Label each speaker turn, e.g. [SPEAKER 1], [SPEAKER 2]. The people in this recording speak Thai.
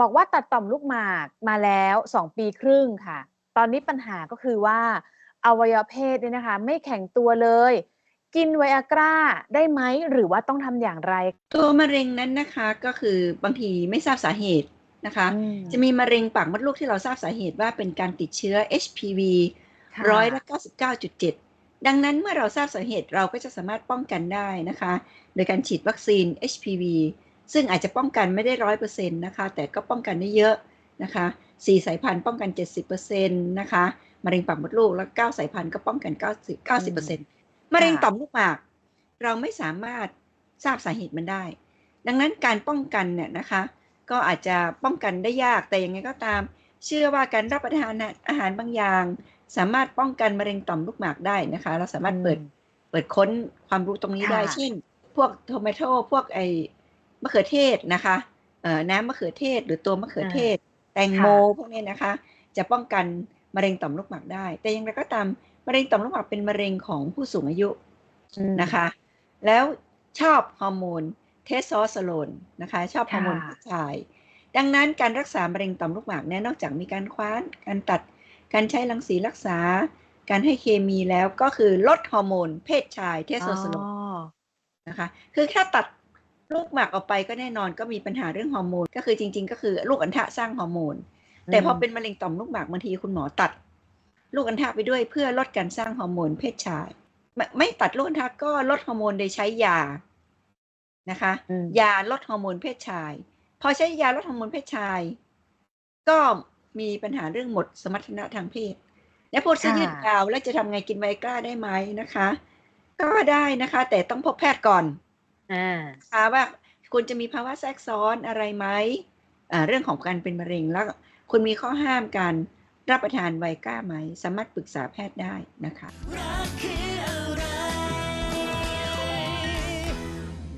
[SPEAKER 1] บอกว่าตัดต่อมลูกหมากมาแล้ว2ปีครึ่งค่ะ ตอนนี้ปัญหาก็คือว่าอวัยวะเพศเนี่ยนะคะ ไม่แข็งตัวเลย กินไวอากร้าได้ไหมหรือว่าต้องทำอย่างไร
[SPEAKER 2] ตัวมะเร็งนั้นนะคะก็คือบางทีไม่ทราบสาเหตุนะคะ
[SPEAKER 1] อืม
[SPEAKER 2] จะมีมะเร็งปากมดลูกที่เราทราบสาเหตุว่าเป็นการติดเชื้อ HPV
[SPEAKER 1] ค่ะ
[SPEAKER 2] ร้อยละ99.7 ดังนั้นเมื่อเราทราบสาเหตุเราก็จะสามารถป้องกันได้นะคะ โดยการฉีดวัคซีน HPV ซึ่งอาจจะป้องกันไม่ได้ร้อยเปอร์เซ็นต์นะคะ แต่ก็ป้องกันได้เยอะนะคะสี่สายพันธุ์ป้องกัน 70%นะคะมะเร็งปากมดลูกแล้วเก้าสายพันธุ์ก็ป้องกัน90 90%มะเร็งต่อมลูกหมาก เราไม่สามารถทราบสาเหตุมันได้ ดังนั้นการป้องกันเนี่ยนะคะ ก็อาจจะป้องกันได้ยากแต่ยังไงก็ตาม เชื่อว่าการรับประทานอาหารบางอย่าง สามารถป้องกันมะเร็งต่อมลูกหมากได้นะคะ เราสามารถเปิด
[SPEAKER 1] อืม
[SPEAKER 2] เปิดค้นความรู้ตรงนี้ได้
[SPEAKER 1] ค่ะ
[SPEAKER 2] เช่น พวกโทมาโตพวกไอ มะเขือเทศนะคะเอ่อน้ำมะเขือเทศหรือตัวมะเขือเทศ แตงโม
[SPEAKER 1] ค่ะ
[SPEAKER 2] พวกนี้นะคะ จะป้องกันมะเร็งต่อมลูกหมากได้ แต่อยังไรก็ตามมะเร็งต่อมลูกหมากเป็นมะเร็งของผู้สูงอายุ
[SPEAKER 1] อืม
[SPEAKER 2] นะคะ แล้วชอบฮอร์โมนเทสโทสเตอโรนนะคะ ชอบฮอร์โมน
[SPEAKER 1] ค่ะ
[SPEAKER 2] ผู้ชาย ดังนั้นการรักษามะเร็งต่อมลูกหมากเนี่ยนอกจากมีการคว้าน การตัด การใช้รังสีรักษา การให้เคมีแล้วก็คือลดฮอร์โมนเพศชายเทสโทสเตอโรน
[SPEAKER 1] อ๋อ
[SPEAKER 2] นะคะ คือถ้าตัด ลูกหมากออกไปก็แน่นอนก็มีปัญหาเรื่องฮอร์โมนก็คือจริง ๆ ก็คือลูกอัณฑะสร้างฮอร์โมนแต่พอเป็นมะเร็งต่อมลูกหมากบางทีคุณหมอตัด ลูกอัณฑะไปด้วยเพื่อลดการสร้างฮอร์โมนเพศชายไม่ไม่ตัดลูกอัณฑะก็ลดฮอร์โมนโดยใช้ยานะคะ
[SPEAKER 1] อืม
[SPEAKER 2] ยาลดฮอร์โมนเพศชาย พอใช้ยาลดฮอร์โมนเพศชาย ก็มีปัญหาเรื่องหมดสมรรถนะทางเพศ และพูดซะ
[SPEAKER 1] ค่ะ
[SPEAKER 2] ยืดยาวแล้วจะทำไงกินไวอาก้าได้ไหมนะคะ ก็ได้นะคะ แต่ต้องพบแพทย์ก่อน
[SPEAKER 1] อ่า
[SPEAKER 2] นะคะว่าคุณจะมีภาวะแทรกซ้อนอะไรไหมเรื่องของการเป็นมะเร็งแล้วคุณมีข้อห้ามการรับประทานไวก้าไหม สามารถปรึกษาแพทย์ได้นะคะ